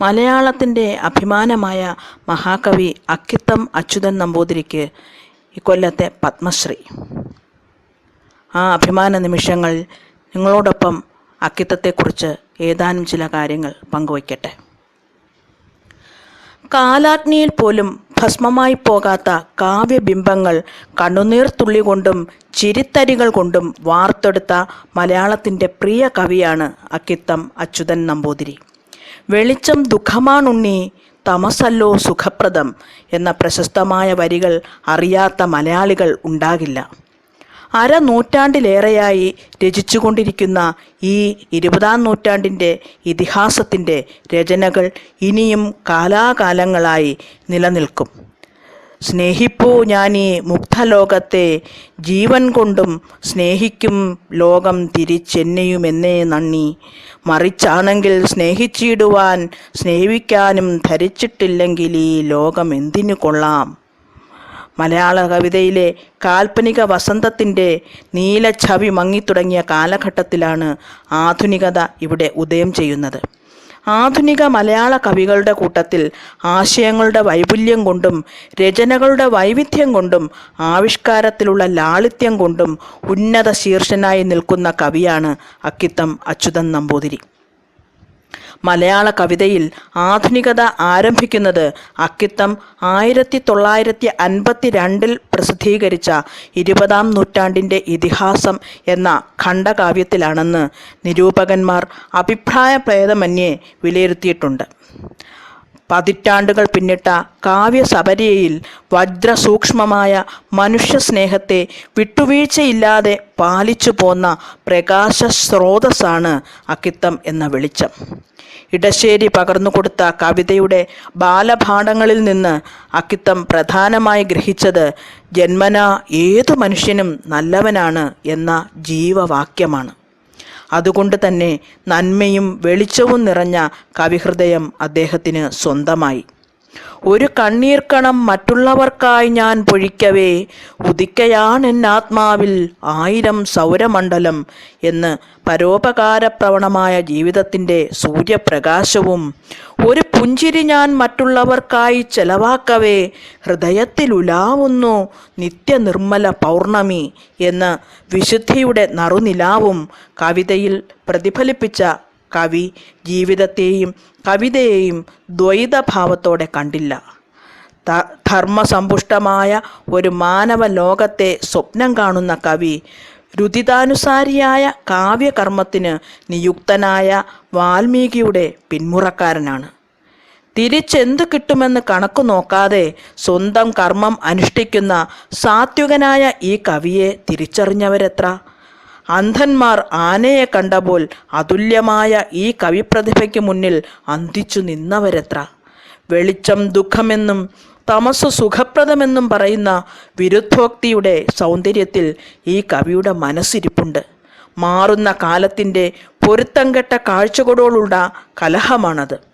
മലയാളത്തിന്റെ അഭിമാനമായ മഹാകവി അക്കിത്തം അച്യുതൻ നമ്പൂതിരിക്ക് ഇക്കൊല്ലത്തെ പത്മശ്രീ. ആ അഭിമാന നിമിഷങ്ങൾ നിങ്ങളോടൊപ്പം അക്കിത്തത്തെക്കുറിച്ച് ഏതാനും ചില കാര്യങ്ങൾ പങ്കുവയ്ക്കട്ടെ. കാലാഗ്നിയിൽ പോലും ഭസ്മമായി പോകാത്ത കാവ്യബിംബങ്ങൾ കണ്ണുനീർ തുള്ളി കൊണ്ടും ചിരിത്തരികൾ കൊണ്ടും വാർത്തെടുത്ത മലയാളത്തിന്റെ പ്രിയ കവിയാണ് അക്കിത്തം അച്യുതൻ നമ്പൂതിരി. വെളിച്ചം ദുഃഖമാണുണ്ണി തമസല്ലോ സുഖപ്രദം എന്ന പ്രശസ്തമായ വരികൾ അറിയാത്ത മലയാളികൾ ഉണ്ടാകില്ല. അരനൂറ്റാണ്ടിലേറെയായി രചിച്ചുകൊണ്ടിരിക്കുന്ന ഈ ഇരുപതാം നൂറ്റാണ്ടിന്റെ ഇതിഹാസത്തിന്റെ രചനകൾ ഇനിയും കാലാകാലങ്ങളായി നിലനിൽക്കും. സ്നേഹിപ്പൂ ഈ മുഗ്ധലോകത്തെ ജീവൻ കൊണ്ടും സ്നേഹിക്കും ലോകം തിരിച്ചെന്നെയുമെന്നേ നന്ദി. മറിച്ചാണെങ്കിൽ സ്നേഹിച്ചിടുവാൻ സ്നേഹിക്കാനും ധരിച്ചിട്ടില്ലെങ്കിൽ ഈ ലോകം എന്തിനു കൊള്ളാം? മലയാള കവിതയിലെ കാൽപ്പനിക വസന്തത്തിന്റെ നീലഛവി മങ്ങിത്തുടങ്ങിയ കാലഘട്ടത്തിലാണ് ആധുനികത ഇവിടെ ഉദയം ചെയ്യുന്നത്. ആധുനിക മലയാള കവികളുടെ കൂട്ടത്തിൽ ആശയങ്ങളുടെ വൈപുല്യം കൊണ്ടും രചനകളുടെ വൈവിധ്യം കൊണ്ടും ആവിഷ്കാരത്തിലുള്ള ലാളിത്യം കൊണ്ടും ഉന്നത ശീർഷനായി നിൽക്കുന്ന കവിയാണ് അക്കിത്തം അച്യുതൻ നമ്പൂതിരി. മലയാള കവിതയിൽ ആധുനികത ആരംഭിക്കുന്നത് അക്കിത്തം ആയിരത്തി തൊള്ളായിരത്തി അൻപത്തി രണ്ടിൽ പ്രസിദ്ധീകരിച്ച ഇരുപതാം നൂറ്റാണ്ടിന്റെ ഇതിഹാസം എന്ന ഖണ്ഡകാവ്യത്തിലാണെന്ന് നിരൂപകന്മാർ അഭിപ്രായ പ്രേതമന്യേ വിലയിരുത്തിയിട്ടുണ്ട്. പതിറ്റാണ്ടുകൾ പിന്നിട്ട കാവ്യസബരിയയിൽ വജ്രസൂക്ഷ്മമായ മനുഷ്യസ്നേഹത്തെ വിട്ടുവീഴ്ചയില്ലാതെ പാലിച്ചു പോന്ന പ്രകാശ സ്രോതസ്സാണ് അക്കിത്തം എന്ന വെളിച്ചം. ഇടശ്ശേരി പകർന്നു കൊടുത്ത കവിതയുടെ ബാലപാഠങ്ങളിൽ നിന്ന് അക്കിത്തം പ്രധാനമായി ഗ്രഹിച്ചത് ജന്മന ഏതു മനുഷ്യനും നല്ലവനാണ് എന്ന ജീവവാക്യമാണ്. അതുകൊണ്ട് തന്നെ നന്മയും വെളിച്ചവും നിറഞ്ഞ കവിഹൃദയം അദ്ദേഹത്തിന് സ്വന്തമായി. ഒരു കണ്ണീർക്കണം മറ്റുള്ളവർക്കായി ഞാൻ പൊഴിക്കവേ ഉദിക്കയാണെന്നാത്മാവിൽ ആയിരം സൗരമണ്ഡലം എന്ന് പരോപകാരപ്രവണമായ ജീവിതത്തിന്റെ സൂര്യപ്രകാശവും. ഒരു പുഞ്ചിരി ഞാൻ മറ്റുള്ളവർക്കായി ചെലവാക്കവേ ഹൃദയത്തിൽ ഉലാവുന്നു നിത്യനിർമ്മല പൗർണമി എന്ന് വിശുദ്ധിയുടെ നറുനിലാവും കവിതയിൽ പ്രതിഫലിപ്പിച്ച കവി ജീവിതത്തെയും കവിതയെയും ദ്വൈതഭാവത്തോടെ കണ്ടില്ല. ധർമ്മസമ്പുഷ്ടമായ ഒരു മാനവ ലോകത്തെ സ്വപ്നം കാണുന്ന കവി രുതിതാനുസാരിയായ കാവ്യകർമ്മത്തിന് നിയുക്തനായ വാൽമീകിയുടെ പിന്മുറക്കാരനാണ്. തിരിച്ചെന്ത് കിട്ടുമെന്ന് കണക്കു നോക്കാതെ സ്വന്തം കർമ്മം അനുഷ്ഠിക്കുന്ന സാത്വികനായ ഈ കവിയെ തിരിച്ചറിഞ്ഞവരെത്ര? അന്ധന്മാർ ആനയെ കണ്ടപ്പോൾ അതുല്യമായ ഈ കവിപ്രതിഭയ്ക്ക് മുന്നിൽ അന്തിച്ചു നിന്നവരെത്ര. വെളിച്ചം ദുഃഖമെന്നും തമസ് സുഖപ്രദമെന്നും പറയുന്ന വിരുദ്ധോക്തിയുടെ സൗന്ദര്യത്തിൽ ഈ കവിയുടെ മനസ്സിരിപ്പുണ്ട്. മാറുന്ന കാലത്തിന്റെ പൊരുത്തം കെട്ട കാഴ്ചകളോടുള്ള കലഹമാണത്.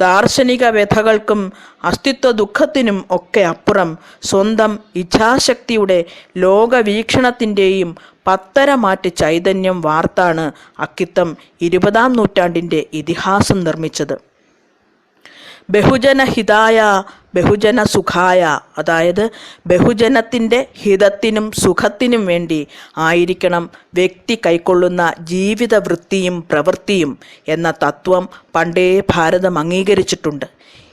ദാർശനിക വ്യഥകൾക്കും അസ്തിത്വ ദുഃഖത്തിനും ഒക്കെ അപ്പുറം സ്വന്തം ഇച്ഛാശക്തിയുടെ ലോകവീക്ഷണത്തിന്റെയും പത്തരമാറ്റ് ചൈതന്യം വാർത്താണ് അക്കിത്തം ഇരുപതാം നൂറ്റാണ്ടിന്റെ ഇതിഹാസം നിർമ്മിച്ചത്. ബഹുജന ഹിതായ ബഹുജന സുഖായ അതായത് ബഹുജനത്തിന്റെ ഹിതത്തിനും സുഖത്തിനും വേണ്ടി ആയിരിക്കണം വ്യക്തി കൈക്കൊള്ളുന്ന ജീവിത വൃത്തിയും പ്രവൃത്തിയും എന്ന തത്വം പണ്ടേ ഭാരതം അംഗീകരിച്ചിട്ടുണ്ട്.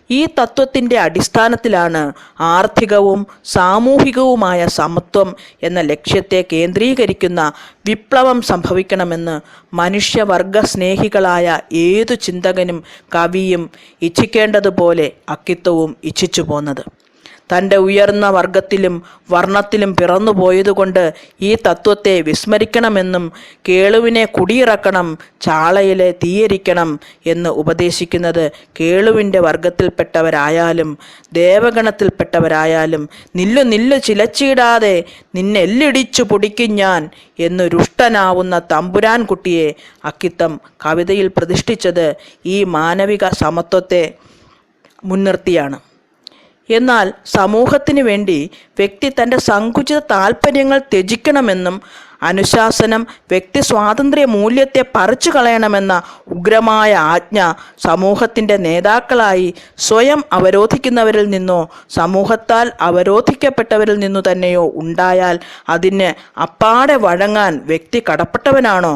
ഈ തത്വത്തിന്റെ അടിസ്ഥാനത്തിലാണ് ആർത്ഥികവും സാമൂഹികവുമായ സമത്വം എന്ന ലക്ഷ്യത്തെ കേന്ദ്രീകരിക്കുന്ന വിപ്ലവം സംഭവിക്കണമെന്ന് മനുഷ്യവർഗ സ്നേഹികളായ ഏതു ചിന്തകനും കവിയും ഇച്ഛിക്കേണ്ടതുപോലെ അക്കിത്തവും ഇച്ഛിച്ചു പോന്നത് തന്റെ ഉയർന്ന വർഗത്തിലും വർണത്തിലും പിറന്നുപോയതുകൊണ്ട് ഈ തത്വത്തെ വിസ്മരിക്കണമെന്നും കേളുവിനെ കുടിയിറക്കണം ചാളയിലെ തീയരിക്കണം എന്ന് ഉപദേശിക്കുന്നത് കേളുവിന്റെ വർഗത്തിൽപ്പെട്ടവരായാലും ദേവഗണത്തിൽപ്പെട്ടവരായാലും നില്ലു നില്ലു ചിലച്ചിടാതെ നിന്നെല്ലിടിച്ചു പൊടിക്കും ഞാൻ എന്ന് രുഷ്ടനാവുന്ന തമ്പുരാൻ കുട്ടിയെ അക്കിത്തം കവിതയിൽ പ്രതിഷ്ഠിച്ചത് ഈ മാനവിക സമത്വത്തെ മുൻനിർത്തിയാണ്. എന്നാൽ സമൂഹത്തിന് വേണ്ടി വ്യക്തി തന്റെ സങ്കുചിത താല്പര്യങ്ങൾ ത്യജിക്കണമെന്നും അനുശാസനം വ്യക്തി സ്വാതന്ത്ര്യ മൂല്യത്തെ പറിച്ചു കളയണമെന്ന ഉഗ്രമായ ആജ്ഞ സമൂഹത്തിന്റെ നേതാക്കളായി സ്വയം അവരോധിക്കുന്നവരിൽ നിന്നോ സമൂഹത്താൽ അവരോധിക്കപ്പെട്ടവരിൽ നിന്നു തന്നെയോ ഉണ്ടായാൽ അതിന് അപ്പാടെ വഴങ്ങാൻ വ്യക്തി കടപ്പെട്ടവനാണോ?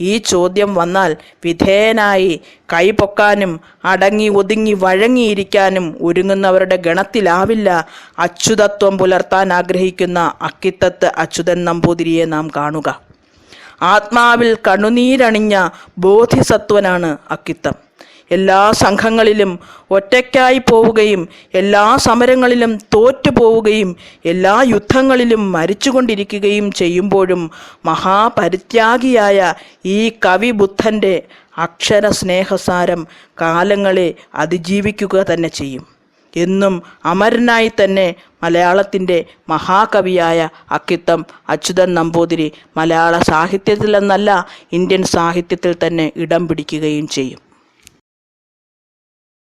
ഈ ചോദ്യം വന്നാൽ വിധേയനായി കൈപൊക്കാനും അടങ്ങി ഒതുങ്ങി വഴങ്ങിയിരിക്കാനും ഒരുങ്ങുന്നവരുടെ ഗണത്തിലാവില്ല. അച്യുതത്വം പുലർത്താൻ ആഗ്രഹിക്കുന്ന അക്കിത്തത്ത് അച്യുതൻ നമ്പൂതിരിയെ നാം കാണുക. ആത്മാവിൽ കണ്ണുനീരണിഞ്ഞ ബോധിസത്വനാണ് അക്കിത്തം. എല്ലാ സംഘങ്ങളിലും ഒറ്റയ്ക്കായി പോവുകയും എല്ലാ സമരങ്ങളിലും തോറ്റു പോവുകയും എല്ലാ യുദ്ധങ്ങളിലും മരിച്ചുകൊണ്ടിരിക്കുകയും ചെയ്യുമ്പോഴും മഹാപരിത്യാഗിയായ ഈ കവി ബുദ്ധന്റെ അക്ഷര സ്നേഹസാരം കാലങ്ങളെ അതിജീവിക്കുക തന്നെ ചെയ്യും. എന്നും അമരനായി തന്നെ മലയാളത്തിന്റെ മഹാകവിയായ അക്കിത്തം അച്യുതൻ നമ്പൂതിരി മലയാള സാഹിത്യത്തിലെന്നല്ല ഇന്ത്യൻ സാഹിത്യത്തിൽ തന്നെ ഇടം പിടിക്കുകയും ചെയ്യും.